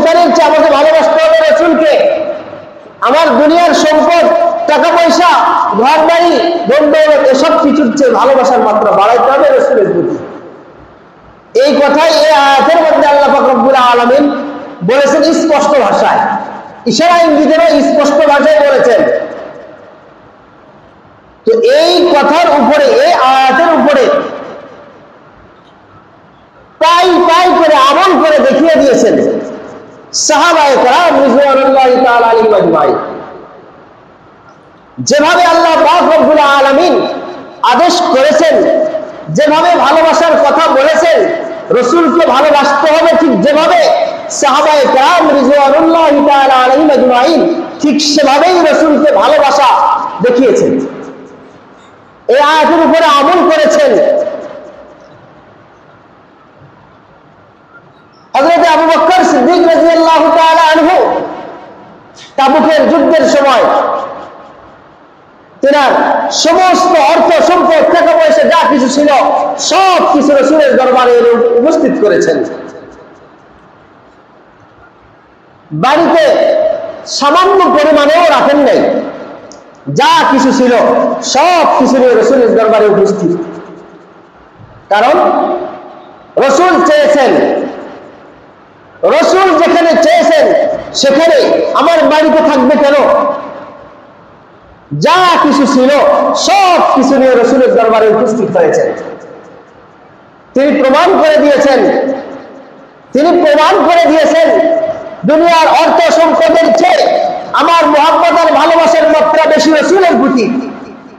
সন্তানের চেয়ে আমাকে ভালোবাসতে হবে রসুলকে। আমার দুনিয়ার সম্পদ টাকা পয়সা ঘর বাড়ি বন্ধু এসব কিছুর চেয়ে ভালোবাসার মাত্রা বাড়াইতে হবে রসুলের প্রতি। এই কথাই এই আয়াতের মধ্যে আল্লাহ ফাকরুল আলমিন বলেছেন স্পষ্ট ভাষায়। ইশারা ইঙ্গিতেরও স্পষ্ট ভাষায় বলেছেন। তো এই কথার উপরে, এই আয়াতের উপরে পাই পাই করে আমল করে যেভাবে আল্লাহ আলমিন আদেশ করেছেন, যেভাবে ভালোবাসার কথা বলেছেন, রসুলকে ভালোবাসতে হবে ঠিক যেভাবে ঠিক সেভাবেই রসুলকে ভালোবাসা দেখিয়েছেন। এই আয়াতের উপরে আমল করেছেন সিদ্দিক আনহু তাবুকের যুদ্ধের সময় তেনার সমস্ত অর্থ সম্পদ, টাকা পয়সা, যা কিছু ছিল, সব কিছু রসুলের দরবারে উপস্থিত করেছেন। বাড়িতে সামান্য পরিমাণেও রাখেন নাই। যা কিছু ছিল, সব কিছু নিয়ে রসুলের দরবারে উপস্থিত। কারণ রসুল চেয়েছেন রসুল যেখানে চেয়েছেন, সেখানে আমার বাড়িতে থাকবে কেন? যা কিছু ছিল, সব কিছু নিয়ে রসুলের দরবারে উপস্থিত হয়েছেন। তিনি প্রমাণ করে দিয়েছেন। তিনি প্রমাণ করে দিয়েছেন, দুনিয়ার অর্থ সম্পদের চেয়ে আমার মোহাম্মদ আর ভালোবাসার মাত্রা বেশি রসুলের প্রতি।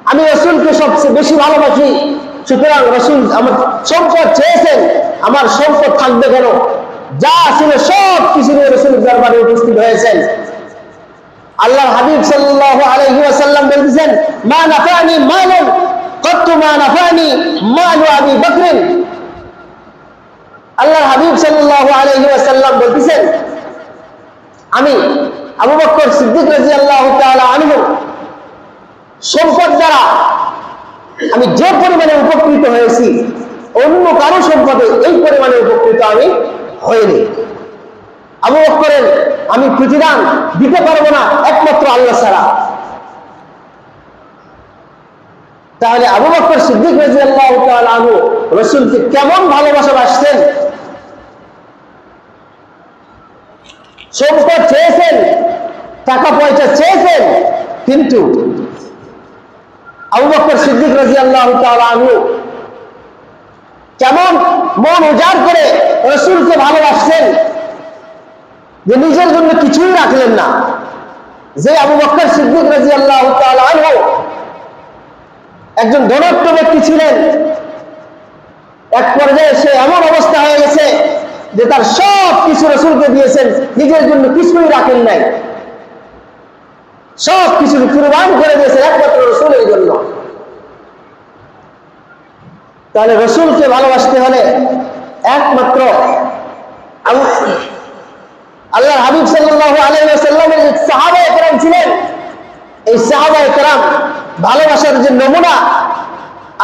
আমি রসুলকে সবচেয়ে বেশি ভালোবাসি। সুতরাং রসুল আমার সম্পদ চেয়েছেন, আমার সম্পদ থাকবে কেন? যা ছিল সব কিছু নিয়ে রসুল দরবারে উপস্থিত হয়েছেন। আল্লাহর হাবিব সাল্লাল্লাহু আলাইহি ওয়াসাল্লাম বলতেছেন, মা নাফানি মালুন মা নাফানি মালু আবি হাবিব সাল্লাল্লাহু আলাইহি ওয়াসাল্লাম বলতেছেন, আমি আবু সিদ্দিক রাদিয়াল্লাহু তাআলা আনহু, সম্পদ দ্বারা আমি যে পরিমাণে উপকৃত হয়েছি, অন্য কারও সম্পদে এই পরিমাণে উপকৃত আমি হয়নি আবু বকরের আমি প্রতিদান দিতে পারব না একমাত্র আল্লাহ ছাড়া। তাহলে আবু বকর সিদ্দিক আনহু রাসূলকে কেমন ভালোবাসা বাসতেন? সম্পদ চেয়েছেন, টাকা পয়সা চেয়েছেন, কিন্তু আবু বকর সিদ্দিক রাদিয়াল্লাহু তাআলা আনহু কেমন মন উজাড় করে রসুলকে ভালোবাসছেন যে নিজের জন্য কিছুই রাখলেন না। যে আবু বকর সিদ্দিক রাজি আল্লাহ একজন ধনাত্ম ব্যক্তি ছিলেন, এক পর্যায়ে সে এমন অবস্থা হয়ে গেছে যে তার সব কিছু রসুলকে দিয়েছেন, নিজের জন্য কিছুই রাখেন নাই। সব কিছু কুরবান করে দিয়েছেন, একমাত্র রসুলের জন্য তাহলে রসুলকে ভালোবাসতে হলে একমাত্র আল্লাহ হাবিব সাল্লাহ আলাইসাল্লামের যে সাহাবা একরাম ছিলেন। এই সাহাবা একরাম ভালোবাসার যে নমুনা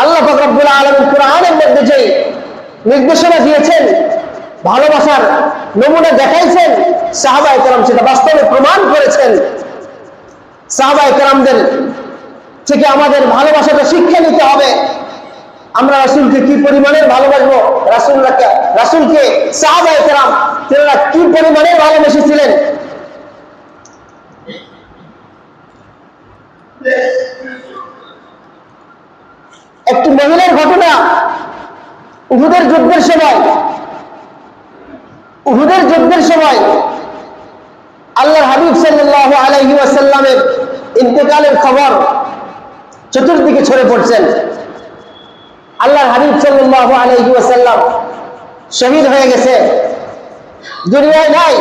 আল্লাহ ফকরাবুল আলম কোরআনের মধ্যে যে নির্দেশনা দিয়েছেন, ভালোবাসার নমুনা দেখাইছেন সাহাবা একরাম সেটা বাস্তবে প্রমাণ করেছেন। সাহাবা একরামদের থেকে আমাদের ভালোবাসাটা শিক্ষা নিতে হবে। আমরা রাসুলকে কি পরিমাণের ভালোবাসবো? রাসুল্লাহকে রাসুলকে সাহাবায়ে তেনারা কি পরিমাণে ভালোবেসেছিলেন? একটি মহিলার ঘটনা, উহুদের যুদ্ধের সময়, উহুদের যুদ্ধের সময় আল্লাহ হাবিব সাল্লাল্লাহু আলাইহি ওয়াসাল্লামের ইন্তেকালের খবর চতুর্দিকে ছড়ে পড়ছেন। আল্লাহর হাবিব সাল্লাল্লাহু আলাইহি ওয়াসাল্লাম শহীদ হয়ে গেছে। দুনিয়ায় নাই।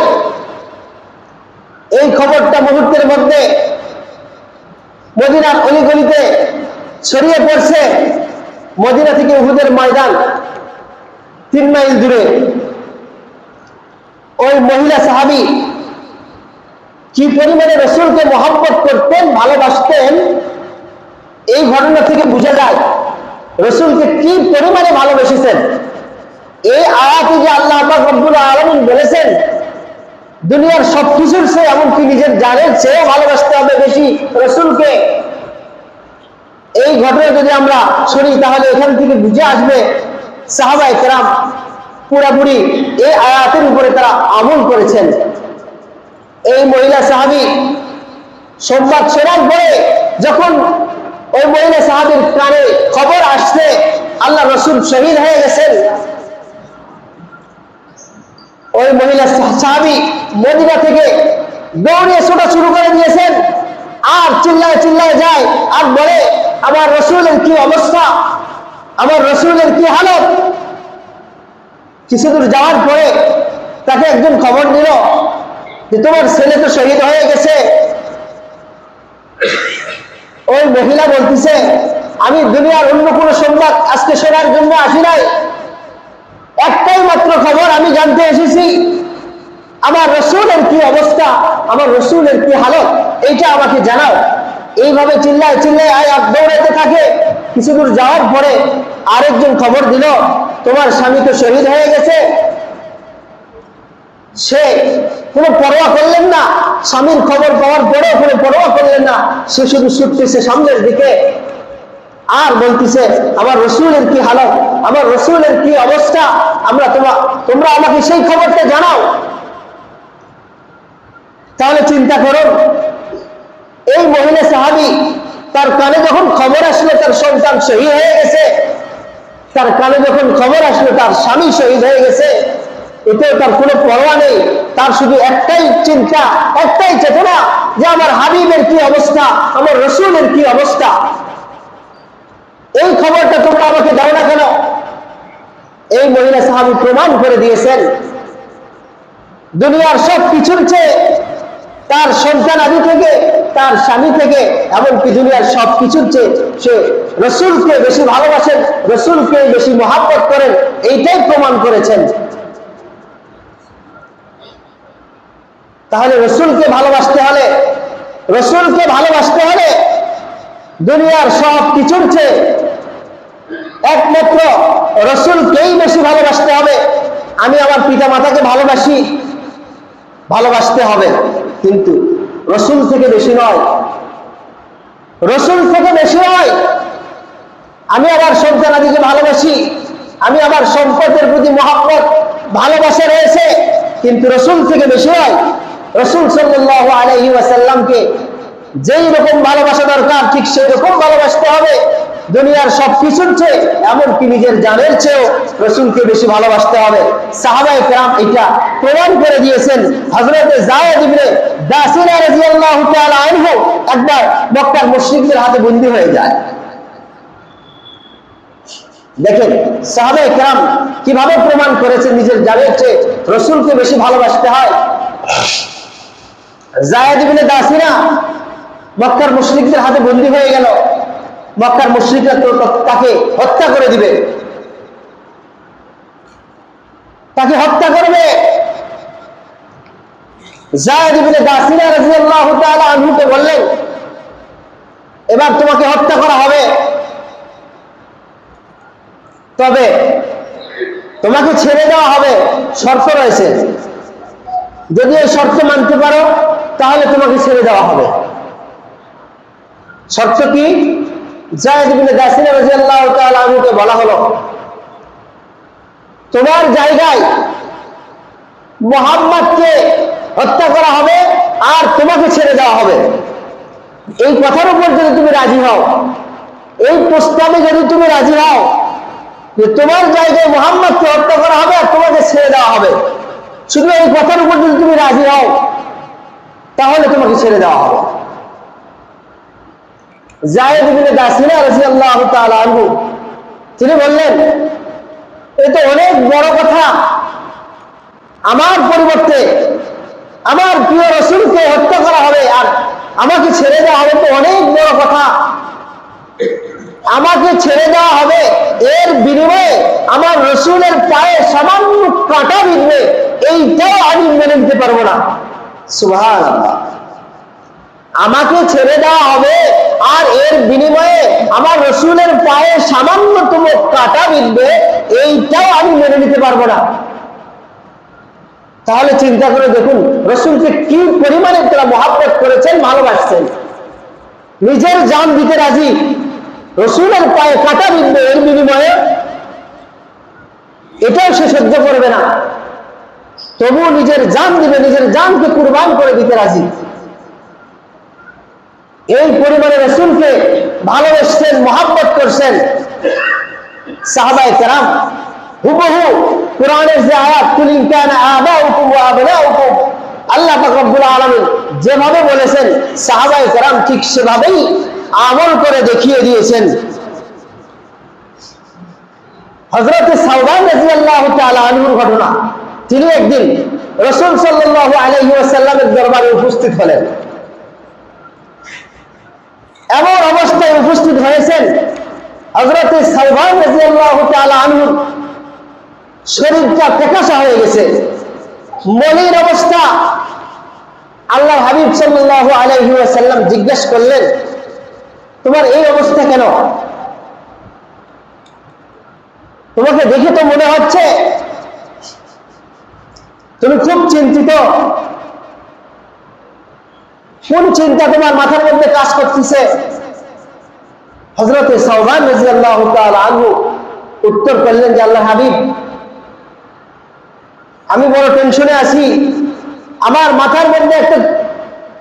এই খবরটা মুহূর্তের মধ্যে মদিনার অলিগলিতে ছড়িয়ে পড়ছে। মদিনা থেকে উহুদের ময়দান তিন মাইল দূরে। ওই মহিলা সাহাবি কি পরিমাণে রসুলকে মহব্বত করতেন, ভালোবাসতেন, এই ঘটনা থেকে বোঝা যায় রসুলকে কি পরিমাণে ভালোবেসেছেন? এই আয়াতে যে আল্লাহ রব্বুল আলমিন বলেছেন, দুনিয়ার সবকিছুর সে এমনকি নিজের জানের চেয়ে ভালোবাসতে হবে বেশি রসুলকে। এই ঘটনা যদি আমরা শুনি, তাহলে এখান থেকে বুঝে আসবে সাহাবা একরাম পুরাপুরি এই আয়াতের উপরে তারা আমল করেছেন। এই মহিলা সাহাবি সংবাদ শোনার পরে যখন ওই মহিলা সাহাবির কানে খবর আসছে, আল্লাহ রসুল শহীদ হয়ে গেছেন। ওই মহিলা সাহাবি মদিনা থেকে দৌড়িয়ে ছোটা শুরু করে দিয়েছেন। আর চিল্লায় চিল্লায় যায় আর বলে, আমার রসুলের কি অবস্থা? আমার রসুলের কি হালত? কিছু দূর যাওয়ার পরে তাকে একজন খবর দিল যে, তোমার ছেলে তো শহীদ হয়ে গেছে। ওই মহিলা বলতেছে, আমি দুনিয়ার অন্য কোনো সংবাদ আজকে শোনার জন্য আসি নাই। একটাই মাত্র খবর আমি জানতে এসেছি, আমার রসুলের কি অবস্থা, আমার রসুলের কি হালত, এইটা আমাকে জানাও। এইভাবে চিল্লায় চিল্লায় আয় দৌড়াতে থাকে। কিছু দূর যাওয়ার পরে আরেকজন খবর দিল, তোমার স্বামী তো শহীদ হয়ে গেছে সে কোনো পরোয়া করলেন না, স্বামীর খবর পাওয়ার পরেও কোনো পরোয়া করলেন না, সে শুধু ছুটতেছে সামনের দিকে। আর বলতেছে, আমার রসুলের কি হালত? আমার রসুলের কি অবস্থা? আমরা তোমার তোমরা আমাকে সেই খবরটা জানাও। তাহলে চিন্তা করো, এই মহিলা সাহাবি তার কানে যখন খবর আসলো তার সন্তান শহীদ হয়ে গেছে, তার কানে যখন খবর আসলো তার স্বামী শহীদ হয়ে গেছে এতেও তার কোনো পরোয়া নেই। তার শুধু একটাই চিন্তা, একটাই চেতনা যে আমার হাবিবের কি অবস্থা, আমার রসুলের কি অবস্থা। এই খবরটা তোমরা আমাকে দাও না কেন? এই মহিলা সাহাবি প্রমাণ করে দিয়েছেন। দুনিয়ার সব কিছুর চেয়ে তার সন্তান আদি থেকে, তার স্বামী থেকে, এমনকি দুনিয়ার সব কিছুর চেয়ে সে রসুলকে বেশি ভালোবাসেন রসুলকে বেশি মহাব্বত করেন, এইটাই প্রমাণ করেছেন। তাহলে রসুলকে ভালোবাসতে হলে, রসুলকে ভালোবাসতে হলে দুনিয়ার সব কিছুর চেয়ে একমাত্র রসুলকেই বেশি ভালোবাসতে হবে। আমি আমার পিতা মাতাকে ভালোবাসি, ভালোবাসতে হবে, কিন্তু রসুল থেকে বেশি নয়। রসুল থেকে বেশি নয়, আমি আমার সন্তানাদিকে ভালোবাসি, আমি আমার সম্পদের প্রতি মহাব্বত, ভালোবাসা রয়েছে, কিন্তু রসুল থেকে বেশি নয়। রসুল সাল্লাহ আলহি ওয়াসাল্লামকে যেই রকম ভালোবাসা দরকার, ঠিক সেই রকম ভালোবাসতে হবে। দুনিয়ার সব কিছুর চেয়ে, এমনকি নিজের জানের চেয়েও রসুলকে বেশি ভালোবাসতে হবে। সাহাবাই কেরাম এটা প্রমাণ করে দিয়েছেন। হজরত জায়দ ইবনে দাসিনা রাদিয়াল্লাহু তাআলা আনহু একবার মক্কার মুশরিকদের হাতে বন্দী হয়ে যায়। দেখেন সাহাবাই কেরাম কীভাবে প্রমাণ করেছেন নিজের জানের চেয়ে রসুলকে বেশি ভালোবাসতে হয়? জায়দ ইবনে দাসিনা মক্কার মুশরিকদের হাতে বন্দী হয়ে গেল। মক্কার মুশ্রিকরা তাকে হত্যা করে দিবে। তাকে হত্যা করবে। বললেন, এবার তোমাকে হত্যা করা হবে। তবে তোমাকে ছেড়ে দেওয়া হবে। শর্ত রয়েছে। যদি এই শর্ত মানতে পারো তাহলে তোমাকে ছেড়ে দেওয়া হবে। শর্ত কি? বলা হলো, তোমার জায়গায় মোহাম্মদকে হত্যা করা হবে আর তোমাকে ছেড়ে দেওয়া হবে। এই কথার উপর যদি তুমি রাজি হও, এই প্রস্তাবে যদি তুমি রাজি হও যে তোমার জায়গায় মোহাম্মদকে হত্যা করা হবে আর তোমাকে ছেড়ে দেওয়া হবে, শুধু এই কথার উপর যদি তুমি রাজি হও তাহলে তোমাকে ছেড়ে দেওয়া হবে। জায়েদ দাসিনা রাদিয়াল্লাহু তাআলা আনহু, তিনি বললেন, এ তো অনেক বড় কথা। আমার পরিবর্তে আমার প্রিয় রসুলকে হত্যা করা হবে আর আমাকে ছেড়ে দেওয়া হবে তো অনেক বড় কথা। আমাকে ছেড়ে দেওয়া হবে। এর বিনিময়ে আমার রসুলের পায়ে সামান্য কাটা বিঁধবে। এইটাও আমি মেনে নিতে পারব না। আমাকে ছেড়ে দেওয়া হবে আর এর বিনিময়ে আমার রসুলের পায়ে সামান্যতম কাটা বিঁধবে, এইটাও আমি মেনে নিতে পারব না। তাহলে চিন্তা করে দেখুন, রসুলকে কি পরিমাণে তারা মহাব্বত করেছেন, ভালোবাসছেন। নিজের জান দিতে রাজি, রসুলের পায়ে কাটা বিন্দু এর বিনিময়ে, এটাও সে সহ্য করবে না। তবুও নিজের জান দিবে, নিজের জানকে কুরবান করে দিতে রাজি। এই পরিমাণে রসুলকে ভালোবাসছেন মহাব্বত করছেন সাহাবাই কেরাম। হুবহু কোরআনের যে আয়াত আবা আল্লাহ পাক রব্বুল আলামিন যেভাবে বলেছেন সাহাবাই কেরাম ঠিক সেভাবেই আমল করে দেখিয়ে দিয়েছেন। হজরত সাউদান রাদিয়াল্লাহু তাআলা আনহুর ঘটনা। তিনি একদিন রাসূল সাল্লাল্লাহু আলাইহি ওয়াসাল্লামের দরবারে উপস্থিত হলেন। এমন অবস্থায় উপস্থিত হয়েছেন হজরত আনহুর শরীরটা প্রকাশা হয়ে গেছে। মনের অবস্থা। আল্লাহ হাবিব সাল্লাল্লাহু আলাইহি ওয়াসাল্লাম জিজ্ঞেস করলেন, তোমার এই অবস্থা কেন? তোমাকে দেখে তো মনে হচ্ছে তুমি খুব চিন্তিত। কোন চিন্তা তোমার মাথার মধ্যে কাজ করতেছে। হজরত উত্তর করলেন যে, আল্লাহ হাবিব, আমি বড় টেনশনে আছি। আমার মাথার মধ্যে একটা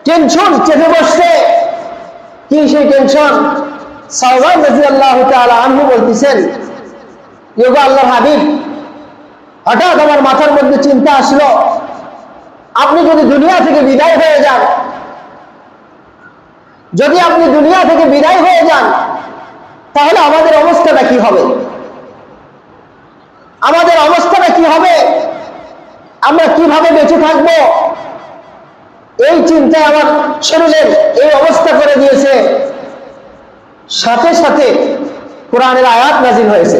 টেনশন চেপে বসছে। কি সেই টেনশন সৌমান রাজি আল্লাহ আনহু বলতেছেন, ইয়োগা আল্লাহ হাবিব হঠাৎ আমার মাথার মধ্যে চিন্তা আসলো, আপনি যদি দুনিয়া থেকে বিদায় হয়ে যান, যদি আপনি দুনিয়া থেকে বিদায় হয়ে যান, তাহলে আমাদের অবস্থাটা কি হবে? আমাদের অবস্থাটা কি হবে? আমরা কীভাবে বেঁচে থাকব? এই চিন্তায় আমার শরীরের এই অবস্থা করে দিয়েছে। সাথে সাথে কোরআনের আয়াত নাজিল হয়েছে।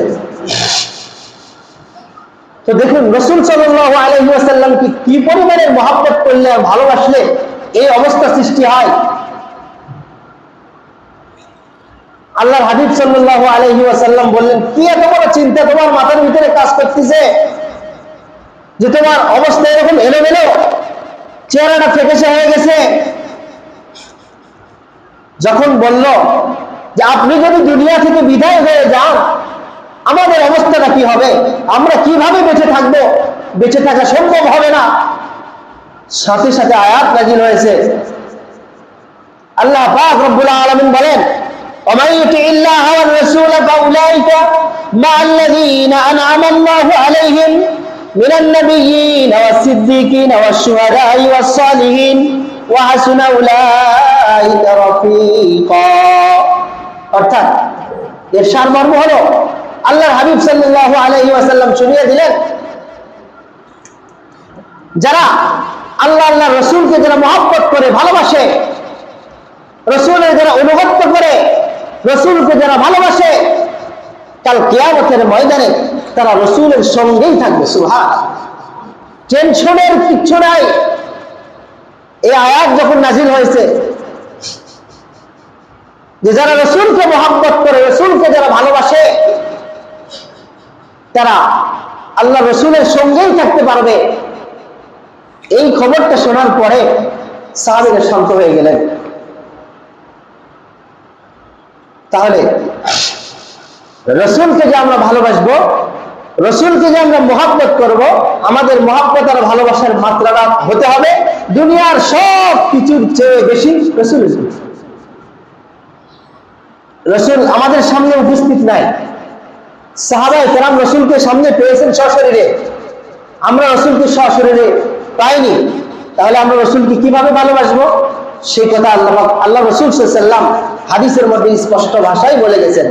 তো দেখুন, রসুল সাল্লাম কি কি পরিমাণের মহাব্বত করলে, ভালোবাসলে, এই অবস্থা সৃষ্টি হয়? আল্লাহর হাবিব সাল্লাহ আলহি আসাল্লাম বললেন, কি এত বড় চিন্তা তোমার মাথার ভিতরে কাজ করতেছে? যে তোমার অবস্থা এরকম এলোমেলো, চেহারাটা ফেকেসে হয়ে গেছে। যখন বলল যে, আপনি যদি দুনিয়া থেকে বিদায় হয়ে যান আমাদের অবস্থাটা কি হবে আমরা কিভাবে বেঁচে থাকবো বেঁচে থাকা সম্ভব হবে না সাথে সাথে আয়াত নাজিল হয়েছে আল্লাহ পাক রব্বুল আলামিন বলেন ومن يطع الله والرسول فاولئك مع الذين انعم الله عليهم من النبيين والصديقين والشهداء والصالحين وحسن اولئك رفيقا অর্থাৎ এর সারমর্ম হলো আল্লাহর হাবিব সাল্লাল্লাহু আলাইহি ওয়াসাল্লাম শুনিয়ে দিলেন, যারা আল্লাহ আল্লাহ রসুলকে যারা মহব্বত করে, ভালোবাসে, রসুলের যারা অনুগত্য করে, রসুলকে যারা ভালোবাসে, কাল কেয়ামতের ময়দানে তারা রসুলের সঙ্গেই থাকবে সুহা টেনশনের কিচ্ছু নাই। এই আয়াত যখন নাজিল হয়েছে, যে যারা রসুলকে মহাব্বত করে, রসুলকে যারা ভালোবাসে তারা আল্লাহ রসুলের সঙ্গেই থাকতে পারবে। এই খবরটা শোনার পরে সাহাবিরা শান্ত হয়ে গেলেন। তাহলে, রসুলকে যে আমরা ভালোবাসবো, রসুলকে যে আমরা মহাব্বত করব, আমাদের মহাব্বত আর ভালোবাসার মাত্রাটা হতে হবে দুনিয়ার সব কিছুর চেয়ে বেশি রসুল রসুল আমাদের সামনে উপস্থিত নাই। সাহাবায় কেরাম রসুলকে সামনে পেয়েছেন সশরীরে। আমরা রসুলকে সশরীরে পাইনি। তাহলে আমরা রসুলকে কীভাবে ভালোবাসবো? সেই কথা আল্লাহ আল্লাহ রসুল সাল্লাম হাদিসের মধ্যে স্পষ্ট ভাষায় বলে গেছেন।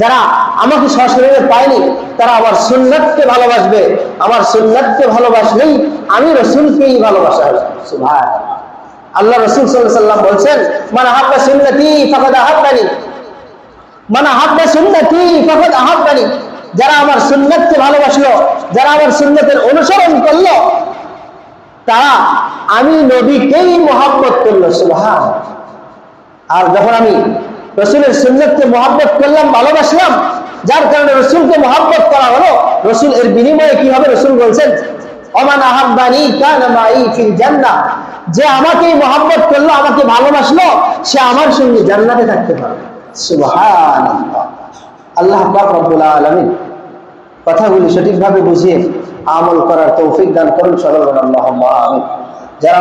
যারা আমাকে সশরীরে পায়নি, তারা আমার সুন্নাতকে ভালোবাসবে। আমার সুন্নাতকে ভালোবাসলেই আমি রসুলকেই ভালোবাসা ভাই আল্লাহ রসুল সাল্লাম বলছেন মানে হাব্বা সুন্নতি ফাঁকা আহাব্বানি। মানে হাব্বা সুন্নতি ফাঁকা আহাব্বানি যারা আমার সুন্নতকে ভালোবাসলো, যারা আমার সুন্নতের অনুসরণ করল, তারা আমি নবীকেই মহাব্বত করল সুহান আর যখন আমি রসুলের সুন্নতকে মহাব্বত করলাম, ভালোবাসলাম, যার কারণে রসুলকে মহাব্বত করা হলো, রসুল এর বিনিময়ে কি হবে রসুল বলছেন, অমান আহাব্বানি কানা মাই ফিল জান্নাহ। যে আমাকেই মহব্বত করল, আমাকে ভালোবাসলো, সে আমার সঙ্গে জান্নাতে থাকতে পারবে। সুবহানাল্লাহ। আল্লাহ পাক রব্বুল আলামিন কথাগুলি সঠিকভাবে বুঝিয়ে আমল করার তৌফিক দান করুন সরল আল্লাহ আমিন। যারা